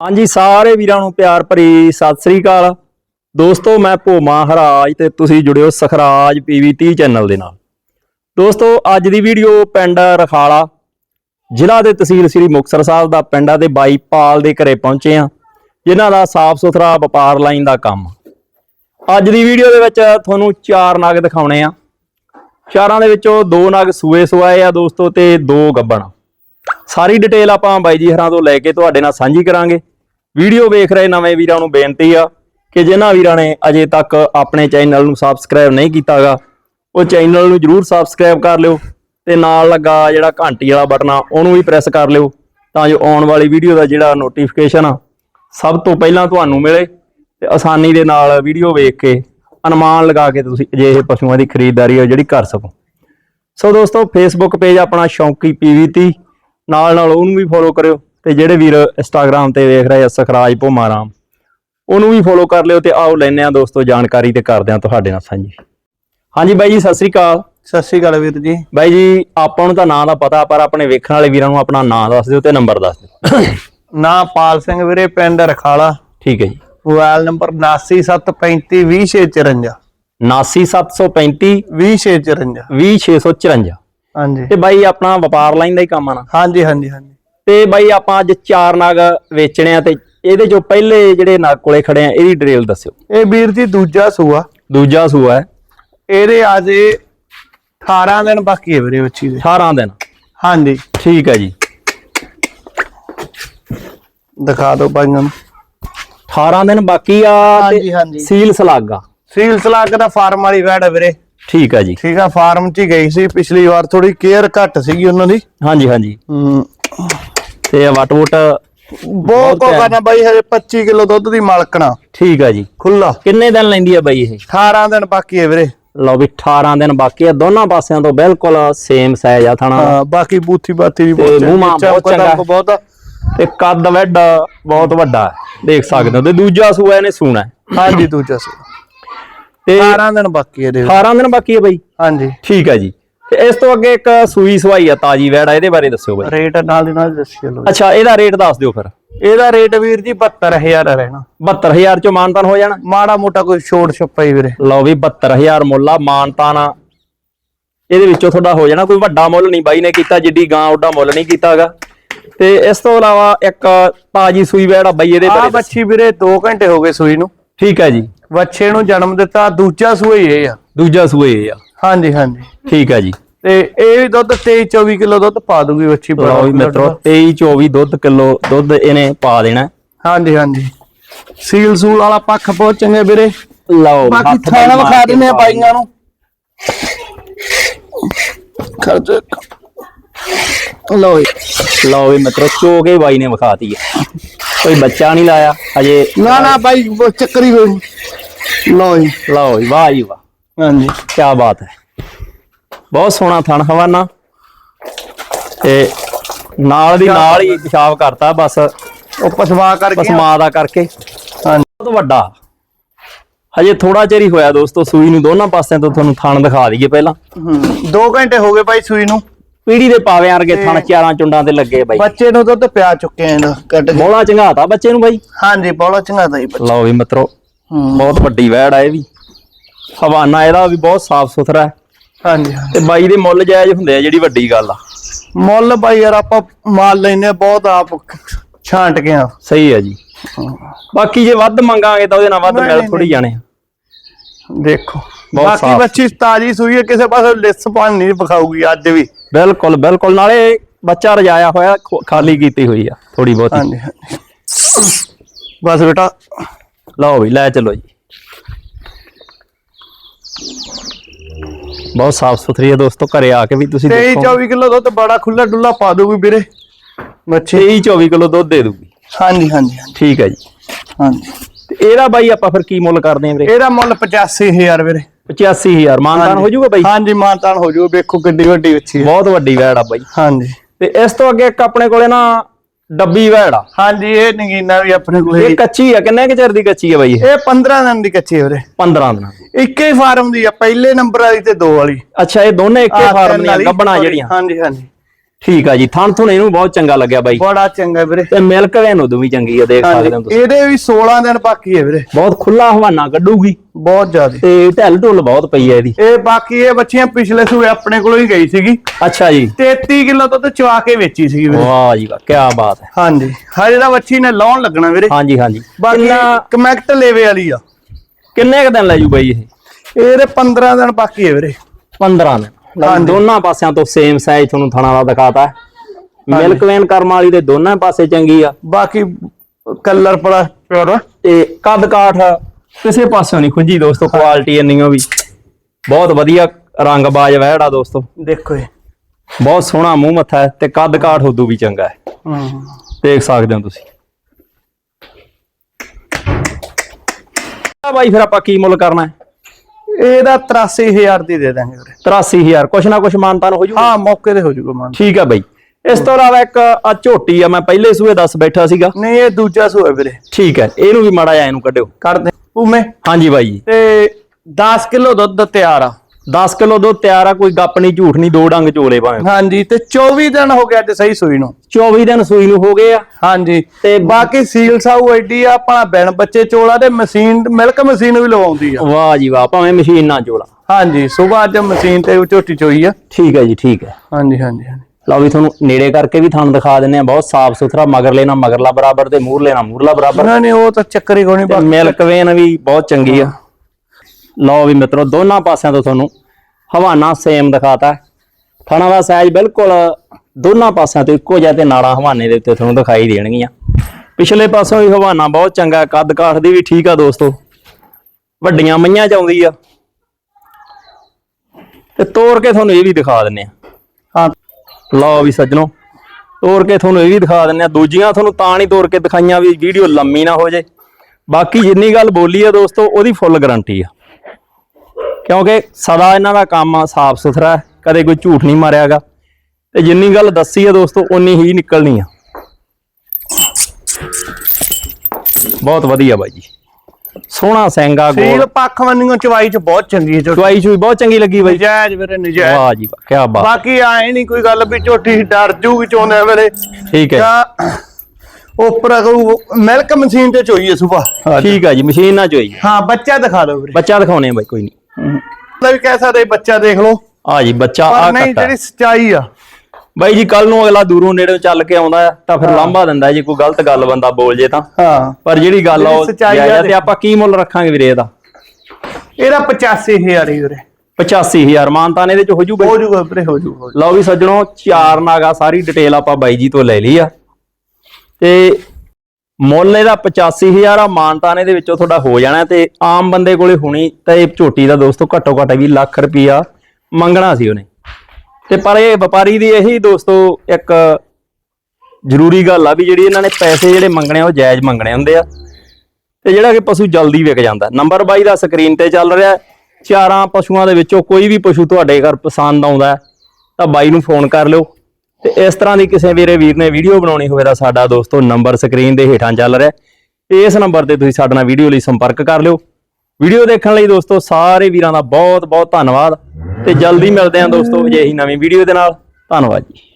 ਹਾਂਜੀ, ਸਾਰੇ ਵੀਰਾਂ ਨੂੰ ਪਿਆਰ ਭਰੀ ਸਤਿ ਸ੍ਰੀ ਅਕਾਲ। ਦੋਸਤੋ, ਮੈਂ ਭੋਮਾ ਹਰਾਜ ਤੇ ਤੁਸੀਂ ਜੁੜਿਓ ਸਖਰਾਜ ਪੀਵੀ30 ਚੈਨਲ ਦੇ ਨਾਲ। ਦੋਸਤੋ, ਅੱਜ ਦੀ ਵੀਡੀਓ ਪਿੰਡ ਰਖਾਲਾ, ਜ਼ਿਲ੍ਹਾ ਦੇ ਤਹਿਸੀਲ ਸ੍ਰੀ ਮੁਕਤਸਰ ਸਾਹਿਬ ਦਾ ਪਿੰਡਾਂ ਦੇ ਬਾਈ ਪਾਲ ਦੇ ਘਰੇ ਪਹੁੰਚੇ ਆ ਜਿਨ੍ਹਾਂ ਦਾ ਸਾਫ਼ ਸੁਥਰਾ ਵਪਾਰ ਲਾਈਨ ਦਾ ਕੰਮ। ਅੱਜ ਦੀ ਵੀਡੀਓ ਦੇ ਵਿੱਚ ਤੁਹਾਨੂੰ ਚਾਰ ਨਾਗ ਦਿਖਾਉਣੇ ਆ। ਚਾਰਾਂ ਦੇ ਵਿੱਚੋਂ ਦੋ ਨਾਗ ਸੂਏ ਸੁਆਏ ਆ ਦੋਸਤੋ ਤੇ ਦੋ ਗੱਬਣ। ਸਾਰੀ ਡਿਟੇਲ ਆਪਾਂ ਬਾਈ ਜੀ ਹਰਾਂ ਤੋਂ ਲੈ ਕੇ ਤੁਹਾਡੇ ਨਾਲ ਸਾਂਝੀ ਕਰਾਂਗੇ। ਵੀਡੀਓ ਵੇਖ ਰਹੇ ਨਵੇਂ ਵੀਰਾਂ ਨੂੰ ਬੇਨਤੀ ਆ ਕਿ ਜਿਨ੍ਹਾਂ ਵੀਰਾਂ ਨੇ ਅਜੇ ਤੱਕ ਆਪਣੇ ਚੈਨਲ ਨੂੰ ਸਬਸਕ੍ਰਾਈਬ ਨਹੀਂ ਕੀਤਾਗਾ, ਉਹ ਚੈਨਲ ਨੂੰ ਜਰੂਰ ਸਬਸਕ੍ਰਾਈਬ ਕਰ ਲਿਓ ਤੇ ਨਾਲ ਲੱਗਾ ਜਿਹੜਾ ਘੰਟੀ ਵਾਲਾ ਬਟਨ ਆ, ਉਹਨੂੰ ਵੀ ਪ੍ਰੈਸ ਕਰ ਲਿਓ ਤਾਂ ਜੋ ਆਉਣ ਵਾਲੀ ਵੀਡੀਓ ਦਾ ਜਿਹੜਾ ਨੋਟੀਫਿਕੇਸ਼ਨ ਆ, ਸਭ ਤੋਂ ਪਹਿਲਾਂ ਤੁਹਾਨੂੰ ਮਿਲੇ ਤੇ ਆਸਾਨੀ ਦੇ ਨਾਲ ਵੀਡੀਓ ਵੇਖ ਕੇ ਅਨੁਮਾਨ ਲਗਾ ਕੇ ਤੁਸੀਂ ਅਜਿਹੇ ਪਸ਼ੂਆਂ ਦੀ ਖਰੀਦਦਾਰੀ ਆ ਜਿਹੜੀ ਕਰ ਸਕੋ। ਸੋ ਦੋਸਤੋ ਫੇਸਬੁੱਕ ਪੇਜ ਆਪਣਾ ਸ਼ੌਂਕੀ ਪੀਵੀਟੀ ਨਾਲ ਨਾਲ ਉਹਨੂੰ ਵੀ ਫੋਲੋ ਕਰਿਓ। ਤੇ ਜਿਹੜੇ ਵੀਰ ਇੰਸਟਾਗ੍ਰam ਤੇ ਵੇਖ ਰਹੇ ਆ ਸਖਰਾਜ ਭੋਮਾਰਾਮ ਉਹਨੂੰ ਵੀ ਫੋਲੋ ਕਰ ਲਿਓ ਤੇ ਆਓ ਲੈਨੇ ਆ ਦੋਸਤੋ ਜਾਣਕਾਰੀ ਤੇ ਕਰਦੇ ਆ ਤੁਹਾਡੇ ਨਾਲ ਸਾਂਝੀ। ਹਾਂਜੀ ਬਾਈ ਜੀ ਸਤਿ ਸ੍ਰੀ ਅਕਾਲ। ਸਤਿ ਸ਼੍ਰੀ ਅਕਾਲ ਵੀਰ ਜੀ। ਬਾਈ ਜੀ ਆਪਾਂ ਨੂੰ ਤਾਂ ਨਾਂ ਦਾ ਪਤਾ ਪਰ ਆਪਣੇ ਵੇਖਣ ਵਾਲੇ ਵੀਰਾਂ ਨੂੰ ਆਪਣਾ ਨਾਂ ਦੱਸ ਦਿਓ ਤੇ ਨੰਬਰ ਦੱਸ ਦਿਓ। ਨਾਂ ਪਾਲ ਸਿੰਘ ਵੀਰੇ ਪਿੰਡ ਰਖਾਲਾ। ਠੀਕ ਹੈ ਜੀ। ਮੋਬਾਈਲ ਨੰਬਰ 8975320654 89735 20654 20654 ਹਾਂਜੀ। ਤੇ ਬਾਈ ਆਪਣਾ ਵਪਾਰ ਲਾਈਨ ਦਾ ਹੀ ਕੰਮ ਆ ਨਾ? ਹਾਂਜੀ ਹਾਂਜੀ ਹਾਂਜੀ। ਤੇ ਬਾਈ ਆਪਾਂ ਅੱਜ ਚਾਰ ਨਗ ਵੇਚਣੇ ਆ ਤੇ ਇਹਦੇ ਚੋਂ ਪਹਿਲੇ ਜਿਹੜੇ ਨਗ ਕੋਲੇ ਖੜੇ ਆ ਇਹਦੀ ਡਿਟੇਲ ਦੱਸਿਓ। ਇਹ ਵੀਰ ਜੀ ਦੂਜਾ ਸੂਆ। ਦੂਜਾ ਸੂਆ ਹੈ। ਇਹਦੇ ਅਜੇ 18 ਦਿਨ ਬਾਕੀ ਹੈ ਵੀਰੇ ਬੱਚੀ ਦੇ। 18 ਦਿਨ। ਹਾਂਜੀ। ਠੀਕ ਹੈ ਜੀ। ਦਿਖਾ ਦਿਓ ਭਾਈਆਂ ਨੂੰ। 18 ਦਿਨ ਬਾਕੀ ਆ ਹਾਂਜੀ ਹਾਂਜੀ। ਸੀਲ ਸਲਾਗਾ। ਸੀਲ ਸਲਾਕ ਦਾ ਫਾਰਮ ਵਾਲੀ ਹੈ ਵੀਰੇ। ਠੀਕ ਹੈ ਜੀ। ਠੀਕ ਆ ਫਾਰਮ 'ਚ ਹੀ ਗਈ ਸੀ ਪਿਛਲੀ ਵਾਰ ਥੋੜੀ ਕੇਅਰ ਘੱਟ ਸੀਗੀ ਉਹਨਾਂ ਦੀ। ਹਾਂਜੀ ਹਾਂਜੀ। ਹੂੰ। ਤੇ ਵਟ ਵਟ ਬਹੁਤ ਕੋ ਕਰਨਾ ਬਾਈ ਹਜੇ 25 ਕਿਲੋ ਦੁੱਧ ਦੀ ਮਾਲਕਣਾ। ਠੀਕ ਹੈ ਜੀ। ਖੁੱਲਾ ਕਿੰਨੇ ਦਿਨ ਲੈਂਦੀ ਆ ਬਾਈ ਇਹ? 18 ਦਿਨ ਬਾਕੀ ਹੈ ਵੀਰੇ। ਲਓ ਵੀ 18 ਦਿਨ ਬਾਕੀ ਆ। ਦੋਨਾਂ ਪਾਸਿਆਂ ਤੋਂ ਬਿਲਕੁਲ ਸੇਮ ਸਾਈਜ਼ ਆ ਥਣਾ। ਹਾਂ ਬਾਕੀ ਬੂਥੀ ਬਾਤੀ ਵੀ ਬਹੁਤ ਚੰਗਾ, ਬਹੁਤ ਚੰਗਾ। ਬਹੁਤ ਆ। ਤੇ ਕੱਦ ਵੱਡ ਬਹੁਤ ਵੱਡਾ ਦੇਖ ਸਕਦੇ ਹੋ। ਤੇ ਦੂਜਾ ਸੂਆ ਇਹਨੇ ਸੂਣਾ। ਹਾਂਜੀ ਦੂਜਾ ਸੀ ਤੇ 18 ਦਿਨ ਬਾਕੀ ਹੈ ਇਹਦੇ 18 ਦਿਨ ਬਾਕੀ ਹੈ ਬਾਈ। ਹਾਂਜੀ। ਠੀਕ ਹੈ ਜੀ। ਤੇ ਇਸ ਤੋਂ ਅੱਗੇ ਇੱਕ ਸੂਈ ਸਵਾਈ ਆ ਤਾਜੀ ਵੈੜ ਆ ਇਹਦੇ ਬਾਰੇ ਦੱਸਿਓ ਬਾਈ। ਰੇਟ ਨਾਲ ਦੀ ਨਾਲ ਦੱਸੀ ਚਲੋ ਅੱਛਾ ਇਹਦਾ ਰੇਟ ਦੱਸ ਦਿਓ ਫਿਰ। ਇਹਦਾ ਰੇਟ ਵੀਰ ਜੀ 72000 ਰਹਿਣਾ। 72000 ਚੋਂ ਮਾਨਤਾਨ ਹੋ ਜਾਣਾ? ਮਾੜਾ ਮੋਟਾ ਕੋਈ ਛੋੜ ਛੱਪਾ ਹੀ ਵੀਰੇ। ਲਓ ਵੀ 72000 ਮੁੱਲ ਆ ਮਾਨਤਾਨ ਆ। ਇਹਦੇ ਵਿੱਚੋਂ ਤੁਹਾਡਾ ਹੋ ਜਾਣਾ ਕੋਈ ਵੱਡਾ ਮੁੱਲ ਨਹੀਂ ਬਾਈ ਨੇ ਕੀਤਾ ਜਿੱਡੀ ਗਾਂ ਓਡਾ ਮੁੱਲ ਨਹੀਂ ਕੀਤਾਗਾ ਤੇ ਇਸ ਤੋਂ ਇਲਾਵਾ ਇੱਕ ਤਾਜੀ ਸੂਈ ਵੈੜ ਆ ਬਾਈ ਇਹਦੇ ਆ ਬਾਰੇ ਦੱਸਿਓ। ਬੱਚੀ ਵੀਰੇ 2 ਘੰਟੇ ਹੋ ਗਏ ਸੂਈ ਨੂੰ। ਠੀਕ ਹੈ ਜੀ। ਬੱਚੇ ਨੂੰ ਜਨਮ ਦਿੱਤਾ ਦੂਜਾ ਹੀ ਇਹ ਆ। ਦੂਜਾ ਸੂਏ ਇਹ ਆ। ਹਾਂਜੀ ਹਾਂਜੀ। ਠੀਕ ਹੈ ਜੀ। ਤੇ ਇਹ ਵੀ ਦੁੱਧ 23 24 ਕਿਲੋ ਦੁੱਧ ਪਾ ਦੂਗੀ ਬੱਚੀ ਬੜਾ ਲਓ ਵੀ ਮਿੱਤਰੋ 23 24 ਦੁੱਧ ਕਿਲੋ ਦੁੱਧ ਇਹਨੇ ਪਾ ਦੇਣਾ। ਹਾਂਜੀ ਹਾਂਜੀ। ਸੀਲ ਸੂਲ ਵਾਲਾ ਪੱਖ ਬਹੁਤ ਚੰਗੇ ਵੀਰੇ। ਲਓ ਬਾਕੀ ਥਾਣਾ ਵਿਖਾ ਦਿੰਦੇ ਆ ਬਾਈਆਂ ਨੂੰ। ਖਰਚ ਲਓ ਜੀ। ਲਓ ਵੀ ਮਿੱਤਰੋ ਚੋ ਕੇ ਬਾਈ ਨੇ ਵਿਖਾਤੀ ਹੈ ਕੋਈ ਬੱਚਾ ਨਹੀਂ ਲਾਇਆ ਅਜੇ ਨਾ ਨਾ ਬਾਈ ਉਹ ਚੱਕਰੀ ਹੋਈ ਲਓ ਜੀ। ਲਓ ਜੀ ਵਾਹ ਜੀ ਵਾਹ। ਹਾਂਜੀ। ਕੀ ਬਾਤ ਹੈ। ਬਹੁਤ ਸੋਹਣਾ ਥਣ ਹਵਾਨਾ। ਤੇ ਨਾਲ ਦੀ ਨਾਲ ਹੀ ਪਿਸ਼ਾਬ ਕਰਤਾ ਬਸ। ਉਹ ਪਸਵਾ ਕਰਕੇ ਪਸਮਾ ਦਾ ਕਰਕੇ। ਹਾਂਜੀ। ਬਹੁਤ ਵੱਡਾ। ਹਜੇ ਥੋੜਾ ਚਿਰ ਹੀ ਹੋਇਆ ਦੋਸਤੋ ਸੂਈ ਨੂੰ ਦੋਨਾਂ ਪਾਸਿਆਂ ਤੋਂ ਤੁਹਾਨੂੰ ਥਣ ਦਿਖਾ ਦਈਏ ਪਹਿਲਾਂ। ਹੂੰ 2 ਘੰਟੇ ਹੋ ਗਏ ਬਾਈ ਸੂਈ ਨੂੰ। ਪੀੜੀ ਦੇ ਪਾਵਿਆਂ ਵਰਗੇ ਥਣ ਚਾਰਾਂ ਚੁੰਡਾਂ ਤੇ ਲੱਗੇ ਬਾਈ। ਬੱਚੇ ਨੂੰ ਦੁੱਧ ਪਿਆ ਚੁੱਕੇ ਆ ਕੱਟ ਮੋਲਾ ਚੰਗਾਤਾ ਬੱਚੇ ਨੂੰ ਬਾਈ। ਹਾਂਜੀ ਬੋਲਾ ਚੰਗਾਦਾ ਜੀ ਬੱਚਾ। ਲਓ ਵੀ ਮਿੱਤਰੋ ਬਹੁਤ ਵੱਡੀ ਵੈੜ ਆ ਇਹ ਵੀ। ਹਵਾਨਾ ਇਹਦਾ ਵੀ ਬਹੁਤ ਸਾਫ਼ ਸੁਥਰਾ ਹੈ। ਹਾਂਜੀ। ਤੇ ਬਾਈ ਦੇ ਮੁੱਲ ਜਾਇਜ਼ ਹੁੰਦੇ ਆ ਜਿਹੜੀ ਵੱਡੀ ਗੱਲ ਆ। ਮੁੱਲ ਬਾਈ ਯਾਰ ਆਪਾਂ ਮਾਲ ਲੈਨੇ ਬਹੁਤ ਆਪ ਛਾਂਟ ਕੇ ਆ। ਸਹੀ ਹੈ ਜੀ। ਬਾਕੀ ਜੇ ਵੱਧ ਮੰਗਾਂਗੇ ਤਾਂ ਉਹਦੇ ਨਾਲ ਵੱਧ ਮਿਲ ਥੋੜੀ ਜਾਣੇ ਆ। ਦੇਖੋ ਬਾਕੀ। ਬੱਚੀ ਤਾਜੀ ਸੂਈ ਹੈ ਕਿਸੇ ਪਾਸੇ ਲਿਸ ਪਾਣ ਨਹੀਂ ਵਿਖਾਊਗੀ ਅੱਜ ਵੀ। ਬਿਲਕੁਲ ਬਿਲਕੁਲ। ਨਾਲੇ ਬੱਚਾ ਰਜਾਇਆ ਹੋਇਆ ਖਾਲੀ ਕੀਤੀ ਹੋਈ ਆ ਥੋੜੀ ਬਹੁਤੀ। ਹਾਂਜੀ ਹਾਂਜੀ। ਬਸ ਬੇਟਾ। ਲਓ ਵੀ ਲੈ ਚਲੋ ਜੀ। ਬਹੁਤ ਸਾਫ਼ ਸੁਥਰੀ ਹੈ ਦੋਸਤੋ ਘਰੇ ਆ ਕੇ ਵੀ ਤੁਸੀਂ 23 ਦੇਖੋ। 24 ਕਿਲੋ ਦੁੱਧ ਬੜਾ ਖੁੱਲਾ ਡੁੱਲਾ ਪਾ ਦੂਗੀ ਵੀਰੇ। 23 24 ਕਿਲੋ ਦੁੱਧ ਦੇ ਦੂਗੀ ਹਾਂਜੀ ਹਾਂਜੀ ਹਾਂਜੀ, ਠੀਕ ਹੈ ਜੀ। ਹਾਂਜੀ। ਤੇ ਇਹਦਾ ਬਾਈ ਆਪਾਂ ਫਿਰ ਕੀ ਮੁੱਲ ਕਰਦੇ ਆਂ ਵੀਰੇ? ਇਹਦਾ ਮੁੱਲ 85000 ਵੀਰੇ। 85000 ਮਾਨਦਾਨ ਹੋ ਜਾਊਗਾ ਬਾਈ? ਹਾਂਜੀ ਮਾਨਤਾਨ ਹੋ ਜਾਊ ਵੇਖੋ ਕਿੱਡੀ ਵੱਡੀ ਹੈ। ਬਹੁਤ ਵੱਡੀ ਵੈੜ ਆ ਬਾਈ। ਹਾਂਜੀ। ਤੇ ਇਸ ਤੋਂ ਅੱਗੇ ਇੱਕ ਆਪਣੇ ਕੋਲੇ ਨਾ ਡੱਬੀ ਵੈੜ ਆ। ਹਾਂਜੀ ਇਹ ਨਗੀਨਾ ਵੀ ਆਪਣੇ ਕੋਲੇ ਇਹ ਕੱਚੀ ਆ ਕਿੰਨੇ ਕੁ ਚਿਰ ਦੀ ਕੱਚੀ ਆ ਬਾਈ ਇਹ? ਇਹ 15 ਦਿਨ ਦੀ ਕੱਚੀ ਹੈ ਵੀਰੇ। 15 ਦਿਨਾਂ ਦੀ। ਇੱਕੇ ਫਾਰਮ ਦੀ ਆ ਪਹਿਲੇ ਨੰਬਰ ਵਾਲੀ ਤੇ ਦੋ ਵਾਲੀ। ਅੱਛਾ ਇਹ ਦੋਨੇ ਇੱਕੇ ਫਾਰਮ ਦੀਆਂ ਗੱਬਣਾ ਜਿਹੜੀਆਂ। ਹਾਂਜੀ ਹਾਂਜੀ। ਠੀਕ ਆ ਜੀ ਥਣ ਥੁਣ ਇਹਨੂੰ ਬਹੁਤ ਚੰਗਾ ਲੱਗਿਆ ਬਾਈ। ਬੜਾ ਚੰਗਾ ਵੀਰੇ। ਤੇ ਮਿਲਕ ਵੈਨ ਉਦੋਂ ਵੀ ਚੰਗੀ ਆ ਦੇਖ ਸਕਦੇ ਹੋ ਤੁਸੀਂ। ਇਹਦੇ ਵੀ 16 ਦਿਨ ਬਾਕੀ ਹੈ ਵੀਰੇ। ਬਹੁਤ ਖੁੱਲਾ ਹਵਾਨਾ ਕੱਢੂਗੀ। ਬਹੁਤ ਜ਼ਿਆਦਾ। ਤੇ ਢਿੱਲ ਢੁੱਲ ਬਹੁਤ ਪਈ ਹੈ ਇਹਦੀ। ਇਹ ਬਾਕੀ ਇਹ ਬੱਚੀਆਂ ਪਿਛਲੇ ਸੂਏ ਆਪਣੇ ਕੋਲੋਂ ਹੀ ਗਈ ਸੀਗੀ। ਅੱਛਾ ਜੀ। 33 ਕਿਲੋ ਤੋਂ ਤੇ ਚਵਾ ਕੇ ਵੇਚੀ ਸੀਗੀ ਵੀਰੇ। ਵਾਹ ਜੀ ਵਾਹ ਕੀ ਬਾਤ ਹੈ। ਹਾਂਜੀ ਹਜੇ ਦਾ ਬੱਚੀ ਨੇ ਲਾਉਣ ਲੱਗਣਾ ਵੀਰੇ। ਹਾਂਜੀ ਹਾਂਜੀ। ਬਾਕੀ ਕਮੈਕਟ ਲੇਵੇ ਵਾਲੀ ਆ। ਕਿੰਨੇ ਕੁ ਦਿਨ ਲੈ ਜੂ ਬਾਈ ਇਹ? ਇਹਦੇ 15 ਦਿਨ ਬਾਕੀ ਹੈ ਵੀਰੇ। 15 ਦਿਨ। ਦੋਨਾਂ ਪਾਸਿਆਂ ਤੋਂ ਸੇਮ ਸਾਈਜ਼ ਤੁਹਾਨੂੰ ਥਣਾ ਦਾ ਦਿਖਾਤਾ ਹੈ। ਮਿਲਕ ਵੈਨ ਕਰਮ ਵਾਲੀ ਦੇ ਦੋਨਾਂ ਪਾਸੇ ਚੰਗੀ ਆ। ਬਾਕੀ ਕਲਰ ਪੜਾ ਪਿਓਰ ਤੇ ਕੱਦ ਕਾਠ ਕਿਸੇ ਪਾਸਿਓਂ ਨਹੀਂ ਖੁੰਝੀ ਦੋਸਤੋ ਕੁਆਲਿਟੀ ਇੰਨੀਓ ਵੀ। ਬਹੁਤ ਵਧੀਆ ਰੰਗ ਬਾਜ ਵਹਿੜਾ ਦੋਸਤੋ। ਦੇਖੋ ਇਹ। ਬਹੁਤ ਸੋਹਣਾ ਮੂੰਹ ਮੱਥਾ ਹੈ ਤੇ ਕੱਦ ਕਾਠ ਉਦੋਂ ਵੀ ਚੰਗਾ ਹੈ। ਦੇਖ ਸਕਦੇ ਹੋ ਤੁਸੀਂ। ਆ ਬਾਈ ਫਿਰ ਆਪਾਂ ਕੀ ਮੁੱਲ ਕਰਨਾ ਹੈ? ਇਹਦਾ 83000 ਦੀ ਦੇ ਦਾਂਗੇ ਵੀਰੇ। 83000 ਕੁਛ ਨਾ ਕੁਛ ਮਾਨਤਾਨ ਹੋ ਜੂ ਹਾਂ ਮੌਕੇ ਤੇ ਹੋ ਜਾਊਗਾ ਮਾਨ ਠੀਕ ਆ ਬਾਈ। ਇਸ ਤੋਂ ਇਲਾਵਾ ਇੱਕ ਆ ਝੋਟੀ ਆ ਮੈਂ ਪਹਿਲੇ ਸੂਏ ਦੱਸ ਬੈਠਾ ਸੀਗਾ। ਨਹੀਂ ਇਹ ਦੂਜਾ ਸੂਆ ਵੀਰੇ। ਠੀਕ ਹੈ ਇਹਨੂੰ ਵੀ ਮਾੜਾ ਜਿਹਾ ਇਹਨੂੰ ਕੱਢਿਓ। ਕਰਦੇ ਉਮੇ। ਹਾਂਜੀ ਬਾਈ। ਤੇ 10 ਕਿਲੋ ਦੁੱਧ ਤਿਆਰ ਆ। 10 ਕਿਲੋ ਦੁੱਧ ਤਿਆਰ ਆ ਕੋਈ ਗੱਪ ਨਹੀਂ ਝੂਠ ਨਹੀਂ ਦੋ ਡੰਗ ਚੋਲੇ ਭਾਵੇਂ। ਹਾਂਜੀ ਤੇ 24 ਦਿਨ ਹੋ ਗਿਆ ਤੇ ਸਹੀ ਸੂਈ ਨੂੰ। 24 ਦਿਨ ਸੂਈ ਨੂੰ ਹੋ ਗਏ ਆ। ਹਾਂਜੀ ਤੇ ਬਾਕੀ ਸੀਲ ਸਾਊ ਐਡੀ ਆ ਆਪਣਾ ਬੈਣ ਬੱਚੇ ਚੋਲਾ ਤੇ ਮਸ਼ੀਨ ਮਿਲਕ ਮਸ਼ੀਨ ਵੀ ਲਵਾਉਂਦੀ ਆ। ਵਾਹ ਜੀ ਵਾਹ ਭਾਵੇਂ ਮਸ਼ੀਨ ਨਾ ਚੋਲਾ। ਹਾਂਜੀ ਸਵੇਰ ਅੱਜ ਮਸ਼ੀਨ ਤੇ ਝੋਟੀ ਚੋਈ ਆ। ਠੀਕ ਹੈ ਜੀ ਠੀਕ ਹੈ ਹਾਂਜੀ ਹਾਂਜੀ ਹਾਂਜੀ। ਲਓ ਵੀ ਤੁਹਾਨੂੰ ਨੇੜੇ ਕਰਕੇ ਵੀ ਥਣ ਦਿਖਾ ਦਿੰਨੇ ਆ ਬਹੁਤ ਸਾਫ਼ ਸੁਥਰਾ ਮਗਰ ਲੈਣਾ ਮਗਰਲਾ ਬਰਾਬਰ ਤੇ ਮੂਰ ਲੈਣਾ ਮੂਰਲਾ ਬਰਾਬਰ। ਨਹੀਂ ਨਹੀਂ ਉਹ ਤਾਂ ਚੱਕਰ ਹੀ ਕੋਈ ਨਹੀਂ ਮਿਲਕ ਵੇਨ ਵੀ ਬਹੁਤ ਚੰਗੀ ਆ। ਲਓ ਵੀ ਮਿੱਤਰੋ, ਦੋਨਾਂ ਪਾਸਿਆਂ ਤੋਂ ਤੁਹਾਨੂੰ ਹਵਾਨਾ ਸੇਮ ਦਿਖਾਤਾ। ਥਣਾ ਦਾ ਸਾਈਜ਼ ਬਿਲਕੁਲ ਦੋਨਾਂ ਪਾਸਿਆਂ ਤੋਂ ਇੱਕੋ ਜਿਹਾ ਤੇ ਨਾੜਾਂ ਹਵਾਨੇ ਦੇ ਉੱਤੇ ਤੁਹਾਨੂੰ ਦਿਖਾਈ ਦੇਣਗੀਆਂ। ਪਿਛਲੇ ਪਾਸੋਂ ਵੀ ਹਵਾਨਾ ਬਹੁਤ ਚੰਗਾ, ਕੱਦ ਕਾਠ ਦੀ ਵੀ ਠੀਕ ਆ ਦੋਸਤੋ। ਵੱਡੀਆਂ ਮਈਆਂ ਚ ਆਉਂਦੀ ਆ। ਤੇ ਤੋੜ ਕੇ ਤੁਹਾਨੂੰ ਇਹ ਵੀ ਦਿਖਾ ਦਿੰਨੇ ਆ। ਹਾਂ, ਲਓ ਵੀ ਸੱਜਣੋ ਤੋੜ ਕੇ ਤੁਹਾਨੂੰ ਇਹ ਵੀ ਦਿਖਾ ਦਿੰਨੇ ਆ। ਦੂਜੀਆਂ ਤੁਹਾਨੂੰ ਤਾਂ ਨਹੀਂ ਤੋੜ ਕੇ ਦਿਖਾਈਆਂ ਵੀ ਵੀਡੀਓ ਲੰਮੀ ਨਾ ਹੋ ਜੇ। ਬਾਕੀ ਜਿੰਨੀ ਗੱਲ ਬੋਲੀ ਆ ਦੋਸਤੋ, ਉਹਦੀ ਫੁੱਲ ਗਾਰੰਟੀ ਆ। ਕਿਉਂਕਿ ਸਦਾ ਇਹਨਾਂ ਦਾ ਕੰਮ ਆ ਸਾਫ਼ ਸੁਥਰਾ ਹੈ, ਕਦੇ ਕੋਈ ਝੂਠ ਨਹੀਂ ਮਾਰਿਆਗਾ। ਤੇ ਜਿੰਨੀ ਗੱਲ ਦੱਸੀ ਆ ਦੋਸਤੋ ਉਨੀ ਹੀ ਨਿਕਲਣੀ ਆ। ਬਹੁਤ ਵਧੀਆ ਬਾਈ ਜੀ। ਸੋਹਣਾ ਸਿੰਗਾ ਸੀਲ ਗੋਲ ਪੱਖ ਮੰਨਿਓ ਚਵਾਈ ਚ ਬਹੁਤ ਚੰਗੀ ਹੈ ਝੋਟੀ। ਚੁਆਈ ਚੁਈ ਬਹੁਤ ਚੰਗੀ ਲੱਗੀ ਬਾਈ। ਨਜਾਇਜ਼ ਵੀਰੇ ਨਜਾਇਜ਼। ਵਾਹ ਜੀ ਵਾਹ ਕੀ ਬਾਤ। ਬਾਕੀ ਆਏ ਨਹੀਂ ਕੋਈ ਗੱਲ ਵੀ ਝੋਟੀ ਡਰ ਜੂਗੀ ਚੋਂਦੇ ਵੇਲੇ। ਠੀਕ ਹੈ। ਜਾਂ ਉੱਪਰ ਅਗੂ ਮਿਲਕ ਮਸ਼ੀਨ ਤੇ ਚੋਈ ਹੈ ਸੁਬਾ। ਠੀਕ ਆ ਜੀ ਮਸ਼ੀਨ ਨਾ ਚੋਈ ਹਾਂ ਬੱਚਾ ਦਿਖਾ ਦਿਓ ਵੀਰੇ। ਬੱਚਾ ਦਿਖਾਉਣੇ ਆ ਬਾਈ ਕੋਈ ਨਹੀਂ। ਮਤਲਬ ਵੀ ਕਹਿ ਸਕਦੇ ਬੱਚਾ ਦੇਖ ਲਓ। ਆ ਜੀ ਬੱਚਾ ਆ ਪਰ ਨਹੀਂ ਕੱਟਾ। ਜਿਹੜੀ ਸਚਾਈ ਆ। ਬਾਈ ਜੀ ਕੱਲ ਨੂੰ ਅਗਲਾ ਦੂਰੋਂ ਨੇੜੋਂ ਚੱਲ ਕੇ ਆਉਂਦਾ ਆ ਤਾਂ ਫਿਰ ਲਾਂਭਾ ਦਿੰਦਾ ਜੇ ਕੋਈ ਗਲਤ ਗੱਲ ਬੰਦਾ ਬੋਲ ਜੇ ਤਾਂ। ਹਾਂ। ਪਰ ਜਿਹੜੀ ਗੱਲ ਆ ਉਹ ਜਿਹੜੀ ਸੱਚਾਈ ਆ ਜਾਇਜ਼ ਆ ਤੇ। ਆਪਾਂ ਕੀ ਮੁੱਲ ਰੱਖਾਂਗੇ ਵੀਰੇ ਇਹਦਾ? ਇਹਦਾ 85000 ਹੀ ਵੀਰੇ। 85000 ਮਾਨਤਾ ਨੇ ਇਹਦੇ ਚ ਹੋ ਜੂ? ਬਾਈ ਹੋ ਜੂਗਾ ਵੀਰੇ ਹੋ ਜੂਗਾ ਲਓ ਵੀ ਸੱਜਣੋ ਚਾਰ ਨਾਗਾ ਸਾਰੀ ਡਿਟੇਲ ਆਪਾਂ ਬਾਈ ਜੀ ਤੋਂ ਲੈ ਲਈ ਆ। ਤੇ ਮੁੱਲ ਇਹਦਾ 85000 ਆ, ਮਾਨਤਾ ਨੇ ਦੇ ਵਿੱਚੋਂ ਤੁਹਾਡਾ ਹੋ ਜਾਣਾ ਤੇ ਆਮ ਬੰਦੇ ਕੋਲੇ ਹੁਣੀ ਤਾਂ ਇਹ ਝੋਟੀ ਦਾ ਦੋਸਤੋ ਘੱਟੋ ਘੱਟ ਵੀ ਲੱਖ ਰੁਪਈਆ ਮੰਗਣਾ ਸੀ ਉਹਨੇ। ਤੇ ਪਰ ਇਹ ਵਪਾਰੀ ਦੀ ਇਹੀ ਦੋਸਤੋ ਇੱਕ ਜ਼ਰੂਰੀ ਗੱਲ ਆ ਵੀ ਜਿਹੜੀ ਇਹਨਾਂ ਨੇ ਪੈਸੇ ਜਿਹੜੇ ਮੰਗਣੇ ਆ, ਉਹ ਜਾਇਜ਼ ਮੰਗਣੇ ਹੁੰਦੇ ਆ। ਤੇ ਜਿਹੜਾ ਕਿ ਪਸ਼ੂ ਜਲਦੀ ਵਿਕ ਜਾਂਦਾ। ਨੰਬਰ 22 ਦਾ ਸਕਰੀਨ ਤੇ ਚੱਲ ਰਿਹਾ। ਚਾਰਾਂ ਪਸ਼ੂਆਂ ਦੇ ਵਿੱਚੋਂ ਕੋਈ ਵੀ ਪਸ਼ੂ ਤੁਹਾਡੇ ਘਰ ਪਸੰਦ ਆਉਂਦਾ ਤਾਂ ਬਾਈ ਨੂੰ ਫੋਨ ਕਰ ਲਿਓ। ਤੇ ਇਸ ਤਰ੍ਹਾਂ ਦੀ ਕਿਸੇ ਵੀਰੇ ਵੀਰ ਨੇ ਵੀਡੀਓ ਬਣਾਉਣੀ ਹੋਵੇ ਤਾਂ ਸਾਡਾ ਦੋਸਤੋ ਨੰਬਰ ਸਕਰੀਨ ਦੇ ਹੇਠਾਂ ਚੱਲ ਰਿਹਾ ਇਸ ਨੰਬਰ ਤੇ ਤੁਸੀਂ ਸਾਡੇ ਨਾਲ ਵੀਡੀਓ ਲਈ ਸੰਪਰਕ ਕਰ ਲਿਓ। ਵੀਡੀਓ ਦੇਖਣ ਲਈ ਦੋਸਤੋ ਸਾਰੇ ਵੀਰਾਂ ਦਾ ਬਹੁਤ ਬਹੁਤ ਧੰਨਵਾਦ ਤੇ ਜਲਦੀ ਮਿਲਦੇ ਹਾਂ ਦੋਸਤੋ ਅਜਿਹੀ ਨਵੀਂ ਵੀਡੀਓ ਦੇ ਨਾਲ। ਧੰਨਵਾਦ ਜੀ।